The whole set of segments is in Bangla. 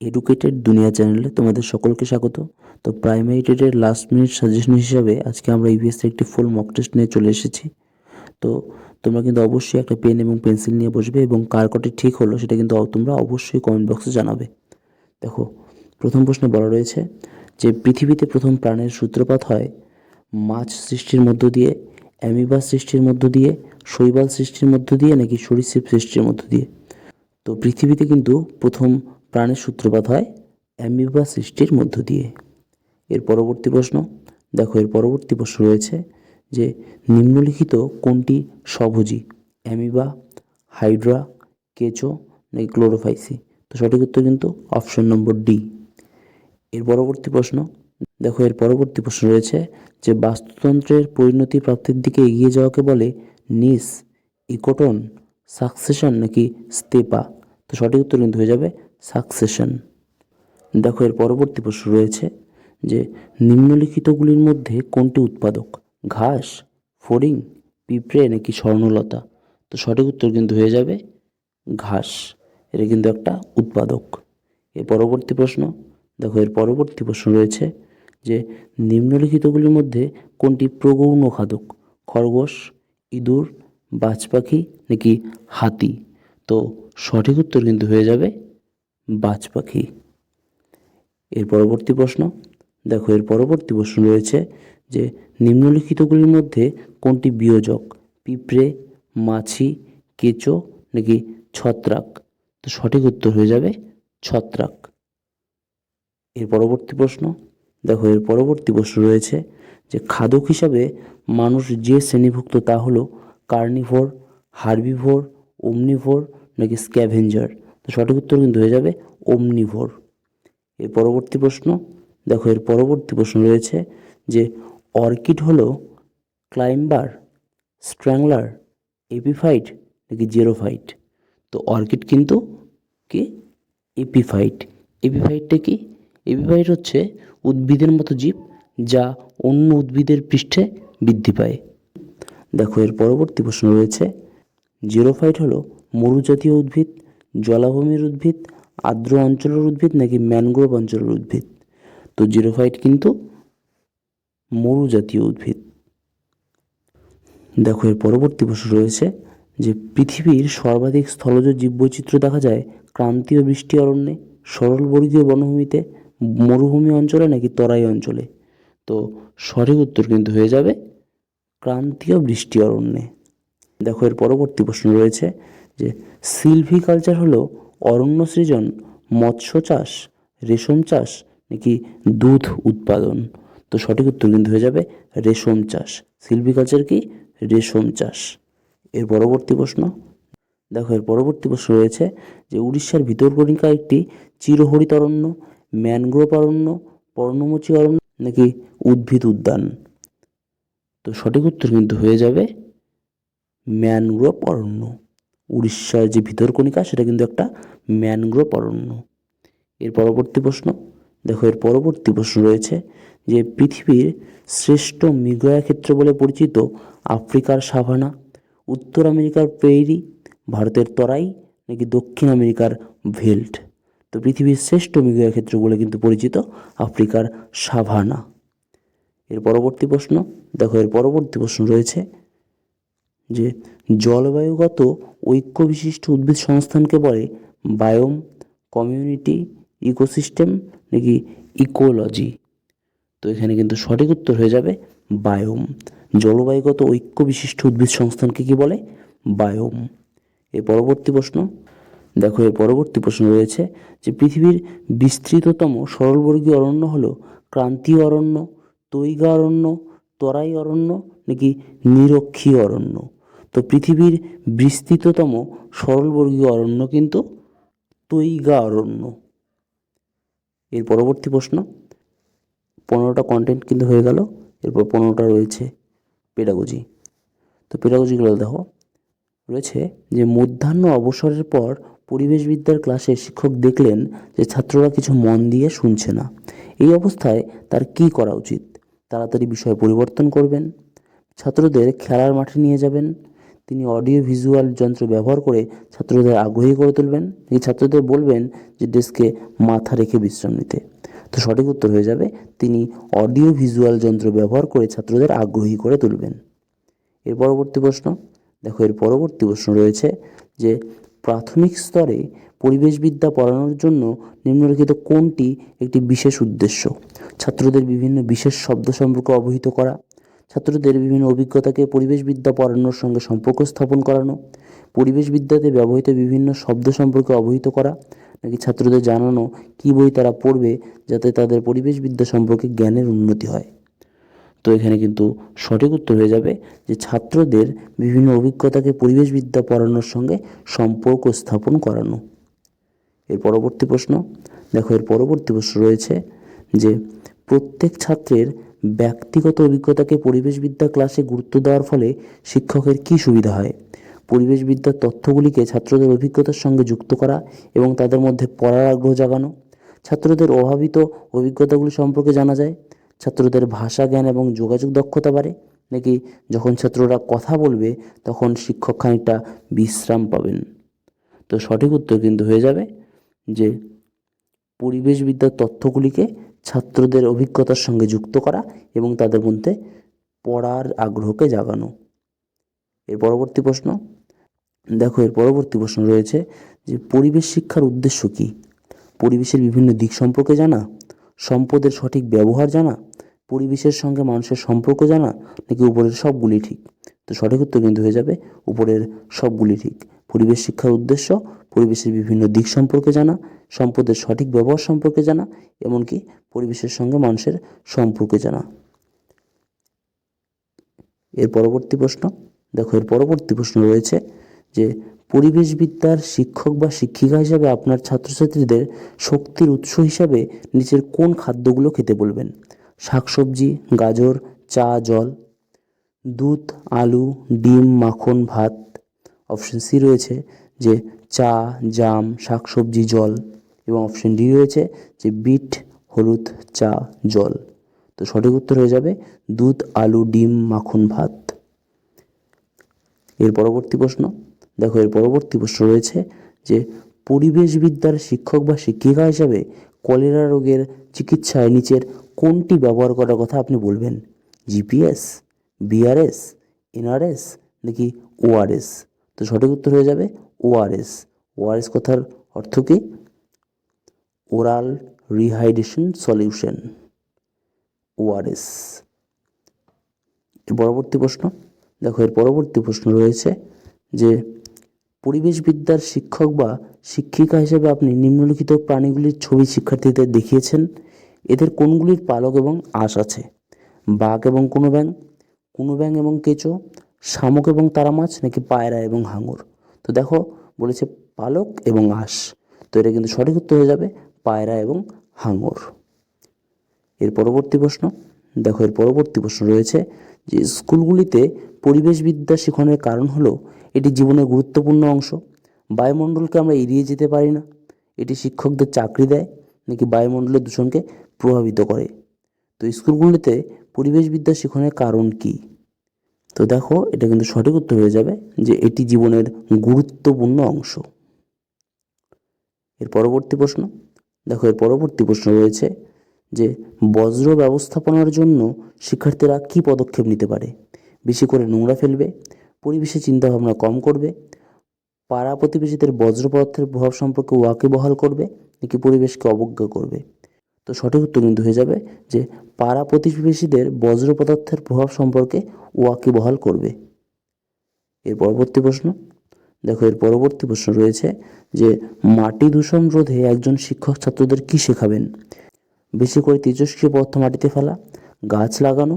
এডুকেটেড দুনিয়া চ্যানেলে তোমাদের সকলকে স্বাগত। তো প্রাইমারি টেটের লাস্ট মিনিট সাজেশন হিসাবে আজকে আমরা ইভিএস একটি ফুল মক টেস্ট নিয়ে চলে এসেছি। তো তোমরা কিন্তু অবশ্যই একটা পেন এবং পেন্সিল নিয়ে বসবে এবং কার কটি ঠিক হলো সেটা কিন্তু তোমরা অবশ্যই কমেন্ট বক্সে জানাবে। দেখো, প্রথম প্রশ্নে বলা রয়েছে যে পৃথিবীতে প্রথম প্রাণের সূত্রপাত হয় মাছ সৃষ্টির মধ্য দিয়ে, অ্যামিবা সৃষ্টির মধ্য দিয়ে, শৈবাল সৃষ্টির মধ্য দিয়ে নাকি সরীসৃপ সৃষ্টির মধ্য দিয়ে। তো পৃথিবীতে কিন্তু প্রথম প্রাণের সূত্রপাত হয় অ্যামিবা সৃষ্টির মধ্য দিয়ে। এর পরবর্তী প্রশ্ন, দেখো এর পরবর্তী প্রশ্ন রয়েছে যে নিম্নলিখিত কোনটি স্বভোজী অ্যামিবা, হাইড্রা, কেচো নাকি ক্লোরোফাইসি? তো সঠিক উত্তর কিন্তু অপশন নম্বর ডি। এর পরবর্তী প্রশ্ন, দেখো এর পরবর্তী প্রশ্ন রয়েছে যে বাস্তুতন্ত্রের পরিণতি প্রাপ্তির দিকে এগিয়ে যাওয়াকে বলে নিস, ইকোটন, সাকসেশন নাকি স্তেপা? তো সঠিক উত্তর কিন্তু হয়ে যাবে সাকসেশন। দেখো, এর পরবর্তী প্রশ্ন রয়েছে যে, নিম্নলিখিতগুলির মধ্যে কোনটি উৎপাদক? ঘাস, ফড়িং, পিঁপড়ে নাকি স্বর্ণলতা? তো সঠিক উত্তর কিন্তু হয়ে যাবে ঘাস। এটা কিন্তু একটা উৎপাদক। এর পরবর্তী প্রশ্ন, দেখো, এর পরবর্তী প্রশ্ন রয়েছে যে, নিম্নলিখিতগুলির মধ্যে কোনটি প্রগৌণ খাদক? খরগোশ, ইঁদুর বাজ পাখি নাকি হাতি? তো সঠিক উত্তর কিন্তু হয়ে যাবে বাজ পাখি। এর পরবর্তী প্রশ্ন, দেখো এর পরবর্তী প্রশ্ন রয়েছে যে নিম্নলিখিতগুলির মধ্যে কোনটি বিয়োজক? পিঁপড়ে, মাছি, কেঁচো নাকি ছত্রাক? তো সঠিক উত্তর হয়ে যাবে ছত্রাক। এর পরবর্তী প্রশ্ন, দেখো এর পরবর্তী প্রশ্ন রয়েছে যে খাদক হিসাবে মানুষ যে শ্রেণীভুক্ত তা হলো কার্নিভোর, হার্বিভোর, ওমনিভোর নাকি স্ক্যাভেঞ্জার? তো সঠিক উত্তর কিন্তু হয়ে যাবে ওমনিভোর এর পরবর্তী প্রশ্ন, দেখো এর পরবর্তী প্রশ্ন রয়েছে যে অর্কিড হলো ক্লাইম্বার স্ট্র্যাংলার এপিফাইট নাকি জেরোফাইট তো অর্কিড কিন্তু কি? এপিফাইট এপিফাইটটা কি? এপিফাইট হচ্ছে উদ্ভিদের মতো জীব যা অন্য উদ্ভিদের পৃষ্ঠে বৃদ্ধি পায়। দেখো এর পরবর্তী প্রশ্ন রয়েছে জিরোফাইট হলো মরুজাতীয় উদ্ভিদ জলাভূমির উদ্ভিদ, আর্দ্র অঞ্চলের উদ্ভিদ নাকি ম্যানগ্রোভ অঞ্চলের উদ্ভিদ? তো জিরোফাইট কিন্তু মরু জাতীয় উদ্ভিদ। দেখো, এর পরবর্তী প্রশ্ন রয়েছে যে পৃথিবীর সর্বাধিক স্থলজ জীববৈচিত্র্য দেখা যায় ক্রান্তীয় বৃষ্টি অরণ্যে সরলবর্গীয় বনভূমিতে, মরুভূমি অঞ্চলে নাকি তরাই অঞ্চলে? তো সঠিক উত্তর কিন্তু হয়ে যাবে ক্রান্তীয় বৃষ্টি অরণ্যে। দেখো, এর পরবর্তী প্রশ্ন রয়েছে যে সিলভিকালচার হলো অরণ্য সৃজন, মৎস্য চাষ, রেশম চাষ নাকি দুধ উৎপাদন? তো সঠিক উত্তর কিন্তু হয়ে যাবে রেশম চাষ। সিলভিকালচার কি? রেশম চাষ। এর পরবর্তী প্রশ্ন। দেখো, এর পরবর্তী প্রশ্ন রয়েছে যে উড়িষ্যার ভিতরকণিকা একটি চিরহরিত অরণ্য, ম্যানগ্রোভ অরণ্য, পর্ণমোচী অরণ্য নাকি উদ্ভিদ উদ্যান? তো সঠিক উত্তর কিন্তু হয়ে যাবে ম্যানগ্রোভ অরণ্য। উড়িষ্যার যে ভিতরকণিকা সেটা কিন্তু একটা ম্যানগ্রোভ অরণ্য। এর পরবর্তী প্রশ্ন, দেখো এর পরবর্তী প্রশ্ন রয়েছে যে পৃথিবীর শ্রেষ্ঠ মৃগয়া ক্ষেত্র বলে পরিচিত আফ্রিকার সাভানা, উত্তর আমেরিকার প্রেইরি ভারতের তরাই, নাকি দক্ষিণ আমেরিকার ভেল্ট? তো পৃথিবীর শ্রেষ্ঠ মৃগয়া ক্ষেত্র বলে কিন্তু পরিচিত আফ্রিকার সাভানা। এর পরবর্তী প্রশ্ন, দেখো এর পরবর্তী প্রশ্ন রয়েছে যে জলবায়ুগত ঐক্য বিশিষ্ট উদ্ভিদ সংস্থানকে বলে বায়োম, কমিউনিটি, ইকোসিস্টেম নাকি ইকোলজি। তো এখানে কিন্তু সঠিক উত্তর হয়ে যাবে বায়োম। জলবায়ুগত ঐক্য বিশিষ্ট উদ্ভিদ সংস্থানকে কি বলে? বায়োম। এর পরবর্তী প্রশ্ন। দেখো, এর পরবর্তী প্রশ্ন রয়েছে যে পৃথিবীর বিস্তৃততম সরলবর্গীয় অরণ্য হলো ক্রান্তীয় অরণ্য, তৈগা অরণ্য, তরাই অরণ্য নাকি নিরক্ষীয় অরণ্য। তো পৃথিবীর বিস্তৃততম সরলবর্গীয় অরণ্য কিন্তু তৈগা অরণ্য। এর পরবর্তী প্রশ্ন, পনেরোটা কন্টেন্ট কিন্তু হয়ে গেল, এরপর পনেরোটা রয়েছে পেডাগোজি তো পেডাগোজিগুলো দেখো, রয়েছে যে মধ্যাহ্ন অবসরের পর পরিবেশবিদ্যার ক্লাসে শিক্ষক দেখলেন যে ছাত্ররা কিছু মন দিয়ে শুনছে না। এই অবস্থায় তার কি করা উচিত? তাড়াতাড়ি বিষয় পরিবর্তন করবেন। ছাত্রদের খেলার মাঠে নিয়ে যাবেন। তিনি অডিও ভিজুয়াল যন্ত্র ব্যবহার করে ছাত্রদের আগ্রহী করে তুলবেন। এই ছাত্রদের বলবেন যে ডেস্কে মাথা রেখে বিশ্রাম নিতে। তো সঠিক উত্তর হয়ে যাবে, তিনি অডিও ভিজুয়াল যন্ত্র ব্যবহার করে ছাত্রদের আগ্রহী করে তুলবেন। এর পরবর্তী প্রশ্ন, দেখো এর পরবর্তী প্রশ্ন রয়েছে যে প্রাথমিক স্তরে পরিবেশবিদ্যা পড়ানোর জন্য নিম্নলিখিত কোনটি একটি বিশেষ উদ্দেশ্য? ছাত্রদের বিভিন্ন বিশেষ শব্দ সম্পর্কে অবহিত করা ছাত্রদের বিভিন্ন অভিজ্ঞতাকে পরিবেশবিদ্যা পড়ানোর সঙ্গে সম্পর্ক স্থাপন করানো, পরিবেশবিদ্যাতে ব্যবহৃত বিভিন্ন শব্দ সম্পর্কে অবহিত করা, নাকি ছাত্রদের জানানো কী বই তারা পড়বে যাতে তাদের পরিবেশবিদ্যা সম্পর্কে জ্ঞানের উন্নতি হয়। তো এখানে কিন্তু সঠিক উত্তর হয়ে যাবে যে ছাত্রদের বিভিন্ন অভিজ্ঞতাকে পরিবেশবিদ্যা পড়ানোর সঙ্গে সম্পর্ক স্থাপন করানো। এর পরবর্তী প্রশ্ন, দেখো এর পরবর্তী প্রশ্ন রয়েছে যে প্রত্যেক ছাত্রের ব্যক্তিগত অভিজ্ঞতাকে পরিবেশবিদ্যা ক্লাসে গুরুত্ব দেওয়ার ফলে শিক্ষকের কী সুবিধা হয়? পরিবেশবিদ্যার তথ্যগুলিকে ছাত্রদের অভিজ্ঞতার সঙ্গে যুক্ত করা এবং তাদের মধ্যে পড়ার আগ্রহ জাগানো। ছাত্রদের অভাবিত অভিজ্ঞতাগুলি সম্পর্কে জানা যায়। ছাত্রদের ভাষা জ্ঞান এবং যোগাযোগ দক্ষতা বাড়ে। নাকি যখন ছাত্ররা কথা বলবে, তখন শিক্ষক খানিকটা বিশ্রাম পাবেন। তো সঠিক উত্তর কিন্তু হয়ে যাবে যে, পরিবেশবিদ্যার তথ্যগুলিকে ছাত্রদের অভিজ্ঞতার সঙ্গে যুক্ত করা এবং তাদের মধ্যে পড়ার আগ্রহকে জাগানো। এর পরবর্তী প্রশ্ন, দেখো এর পরবর্তী প্রশ্ন রয়েছে যে পরিবেশ শিক্ষার উদ্দেশ্য কী? পরিবেশের বিভিন্ন দিক সম্পর্কে জানা? সম্পদের সঠিক ব্যবহার জানা? পরিবেশের সঙ্গে মানুষের সম্পর্ক জানা? নাকি উপরের সবগুলি ঠিক? তো সঠিক উত্তর কিন্তু হয়ে যাবে উপরের সবগুলি ঠিক। পরিবেশ শিক্ষার উদ্দেশ্য, পরিবেশের বিভিন্ন দিক সম্পর্কে জানা, সম্পদের সঠিক ব্যবহার সম্পর্কে জানা, এমনকি পরিবেশের সঙ্গে মানুষের সম্পর্কে জানা। এর পরবর্তী প্রশ্ন, দেখো এর পরবর্তী প্রশ্ন রয়েছে যে, পরিবেশবিদ্যার শিক্ষক বা শিক্ষিকা হিসাবে আপনার ছাত্রছাত্রীদের শক্তির উৎস হিসাবে নিচের কোন খাদ্যগুলো খেতে বলবেন? শাকসবজি, গাজর, চা, জল, দুধ, আলু, ডিম, মাখন, ভাত অপশন সি রয়েছে যে চা, জাম, শাকসবজি, জল এবং অপশন ডি রয়েছে যে বিট, হলুদ চা, জল। তো সঠিক উত্তর হয়ে যাবে দুধ, আলু, ডিম, মাখন, ভাত। এর পরবর্তী প্রশ্ন। দেখো, এর পরবর্তী প্রশ্ন রয়েছে যে পরিবেশবিদ্যার শিক্ষক বা শিক্ষিকা হিসাবে কলেরা রোগের চিকিৎসায় নিচের কোনটি ব্যবহার করার কথা আপনি বলবেন? জিপিএস, বিআরএস, এনআরএস নাকি ওআরএস? তো সঠিক উত্তর হয়ে যাবে ওআরএস। ওআরএস কথার অর্থ কী? Oral rehydration solution, ORS. পরবর্তী প্রশ্ন। দেখো, এর পরবর্তী প্রশ্ন রয়েছে যে, পরিবেশবিদ্যার শিক্ষক বা শিক্ষিকা হিসেবে আপনি নিম্নলিখিত প্রাণীগুলির ছবি শিক্ষার্থীদের দেখিয়েছেন। এদের কোনগুলির পালক এবং আঁশ আছে? বাঘ এবং কোনো ব্যাং কোনো ব্যাং এবং কেঁচো শামুক এবং তারা মাছ নাকি পায়রা এবং হাঙর? তো দেখো, বলেছে পালক এবং আঁশ। তো এটা কিন্তু সঠিক উত্তর হয়ে যাবে পায়রা এবং হাঙর। এর পরবর্তী প্রশ্ন, দেখো এর পরবর্তী প্রশ্ন রয়েছে যে স্কুলগুলিতে পরিবেশবিদ্যা শেখানোর কারণ হলো এটি জীবনের গুরুত্বপূর্ণ অংশ। বায়ুমণ্ডলকে আমরা এড়িয়ে যেতে পারি না। এটি শিক্ষকদের চাকরি দেয়, নাকি বায়ুমণ্ডলের দূষণকে প্রভাবিত করে? তো স্কুলগুলিতে পরিবেশবিদ্যা শেখানোর কারণ কী? তো দেখো, এটা কিন্তু সঠিক উত্তর হয়ে যাবে যে এটি জীবনের গুরুত্বপূর্ণ অংশ। এর পরবর্তী প্রশ্ন। দেখো, এর পরবর্তী প্রশ্ন রয়েছে যে বজ্র ব্যবস্থাপনার জন্য শিক্ষার্থীরা কী পদক্ষেপ নিতে পারে? বেশি করে নোংরা ফেলবে, পরিবেশে চিন্তাভাবনা কম করবে, পাড়া প্রতিবেশীদের বজ্র পদার্থের প্রভাব সম্পর্কে ওয়াকিবহাল করবে, নাকি পরিবেশকে অবজ্ঞা করবে? তো সঠিক উত্তর কিন্তু হয়ে যাবে যে পাড়া প্রতিবেশীদের বজ্র পদার্থের প্রভাব সম্পর্কে ওয়াকিবহাল করবে? এর পরবর্তী প্রশ্ন। দেখো, এর পরবর্তী প্রশ্ন রয়েছে যে মাটি দূষণ রোধে একজন শিক্ষক ছাত্রদের কী শেখাবেন? বেশি করে তেজস্ক্রিয় পদার্থ মাটিতে ফেলা, গাছ লাগানো,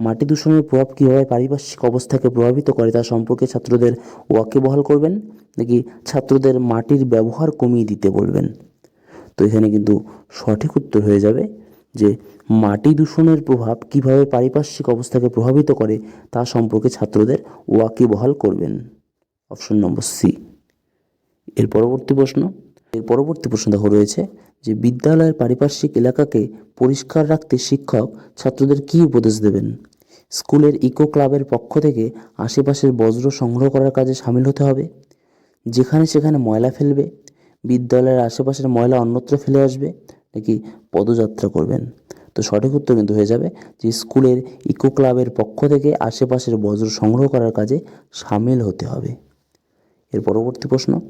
মাটি দূষণের প্রভাব কীভাবে পারিপার্শ্বিক অবস্থাকে প্রভাবিত করে তা সম্পর্কে ছাত্রদের ওয়াকিবহাল করবেন? নাকি ছাত্রদের মাটির ব্যবহার কমিয়ে দিতে বলবেন? তো এখানে কিন্তু সঠিক উত্তর হয়ে যাবে যে মাটি দূষণের প্রভাব কীভাবে পারিপার্শ্বিক অবস্থাকে প্রভাবিত করে তা সম্পর্কে ছাত্রদের ওয়াকিবহাল করবেন। Option number C. এর পরবর্তী প্রশ্ন। এর পরবর্তী প্রশ্ন দেখো রয়েছে যে বিদ্যালয়ের পারিপার্শ্বিক এলাকাকে পরিষ্কার রাখতে শিক্ষক ছাত্রদের কী উপদেশ দেবেন? স্কুলের ইকো ক্লাবের পক্ষ থেকে আশেপাশের বজ্র সংগ্রহ করার কাজে সামিল হতে হবে। যেখানে সেখানে ময়লা ফেলবে। বিদ্যালয়ের আশেপাশের ময়লা অন্যত্র ফেলে আসবে নাকি পদযাত্রা করবেন? তো সঠিক উত্তর কিন্তু হয়ে যাবে যে স্কুলের ইকো ক্লাবের পক্ষ থেকে আশেপাশের বজ্র সংগ্রহ করার কাজে সামিল হতে হবে। এর পরবর্তী প্রশ্ন,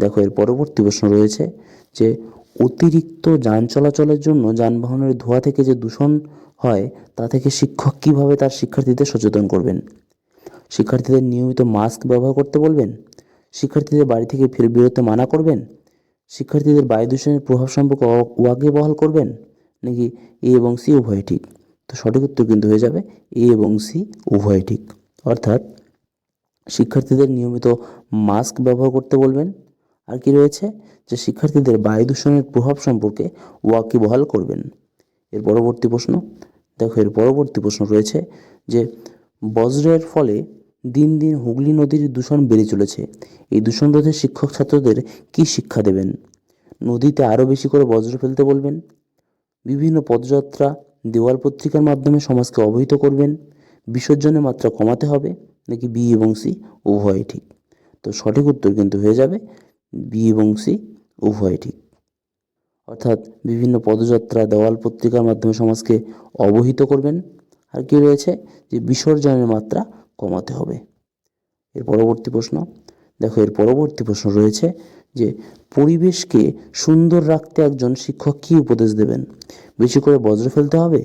দেখো এর পরবর্তী প্রশ্ন রয়েছে যে অতিরিক্ত যান চলাচলের জন্য যানবাহনের ধোঁয়া থেকে যে দূষণ হয়, তা থেকে শিক্ষক কীভাবে তার শিক্ষার্থীদের সচেতন করবেন? শিক্ষার্থীদের নিয়মিত মাস্ক ব্যবহার করতে বলবেন? শিক্ষার্থীদের বাড়ি থেকে ফিরে বেরোতে মানা করবেন? শিক্ষার্থীদের বায়ু দূষণের প্রভাব সম্পর্কে অ- ওয়াকিবহাল করবেন? নাকি এ এবং সি উভয় ঠিক? তো সঠিক উত্তর কিন্তু হয়ে যাবে এ এবং সি উভয় ঠিক। অর্থাৎ শিক্ষার্থীদের নিয়মিত মাস্ক ব্যবহার করতে বলবেন। আর কি রয়েছে? যে শিক্ষার্থীদের বায়ু দূষণের প্রভাব সম্পর্কে ওয়াকিবহাল করবেন। এর পরবর্তী প্রশ্ন। দেখো, এর পরবর্তী প্রশ্ন রয়েছে যে বজ্রের ফলে দিন দিন হুগলি নদীর দূষণ বেড়ে চলেছে। এই দূষণ রোধে শিক্ষক ছাত্রদের কী শিক্ষা দেবেন? নদীতে আরও বেশি করে বজ্র ফেলতে বলবেন? বিভিন্ন পদযাত্রা দেওয়াল পত্রিকার মাধ্যমে সমাজকে অবহিত করবেন? বিসর্জনের মাত্রা কমাতে হবে? নাকি বি এবং সি উভয় ঠিক? তো সঠিক উত্তর কিন্তু হয়ে যাবে বি এবং সি উভয় ঠিক। অর্থাৎ বিভিন্ন পদযাত্রা, দেওয়াল পত্রিকার মাধ্যমে সমাজকে অবহিত করবেন। আর কি রয়েছে? যে বিসর্জনের মাত্রা কমাতে হবে। এর পরবর্তী প্রশ্ন, দেখো এর পরবর্তী প্রশ্ন রয়েছে যে পরিবেশকে সুন্দর রাখতে একজন শিক্ষক কী উপদেশ দেবেন? বেশি করে বজ্র ফেলতে হবে?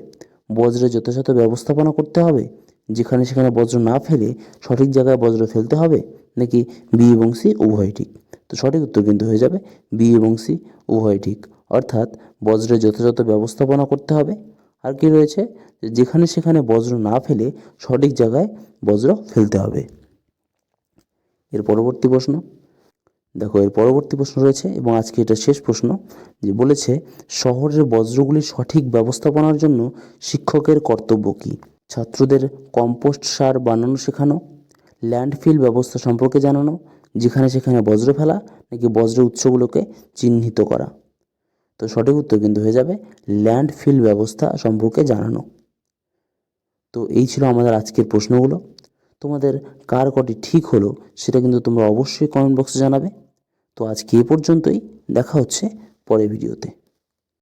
বজ্রের যথাযথ ব্যবস্থাপনা করতে হবে? যেখানে সেখানে বজ্র না ফেলে সঠিক জায়গায় বজ্র ফেলতে হবে? নাকি বি এবং সি উভয় ঠিক? তো সঠিক উত্তর কিন্তু হয়ে যাবে বি এবং সি উভয় ঠিক। অর্থাৎ বজ্রের যথাযথ ব্যবস্থাপনা করতে হবে আর কি রয়েছে? যেখানে সেখানে বজ্র না ফেলে সঠিক জায়গায় বজ্র ফেলতে হবে। এর পরবর্তী প্রশ্ন। দেখো, এর পরবর্তী প্রশ্ন রয়েছে এবং আজকে এটা শেষ প্রশ্ন, যে বলেছে, শহরের বজ্রগুলির সঠিক ব্যবস্থাপনার জন্য শিক্ষকের কর্তব্য কী? ছাত্রদের কম্পোস্ট সার বানানো শেখানো, ল্যান্ডফিল ব্যবস্থা সম্পর্কে জানানো, যেখানে সেখানে বজ্র ফেলা, নাকি বজ্র উৎসগুলোকে চিহ্নিত করা? তো সঠিক উত্তর কিন্তু হয়ে যাবে ল্যান্ডফিল ব্যবস্থা সম্পর্কে জানানো। তো এই ছিল আমাদের আজকের প্রশ্নগুলো। তোমাদের কার কটি ঠিক হলো সেটা কিন্তু তোমরা অবশ্যই কমেন্ট বক্সে জানাবে। তো আজকে এ পর্যন্তই, দেখা হচ্ছে পরের ভিডিওতে।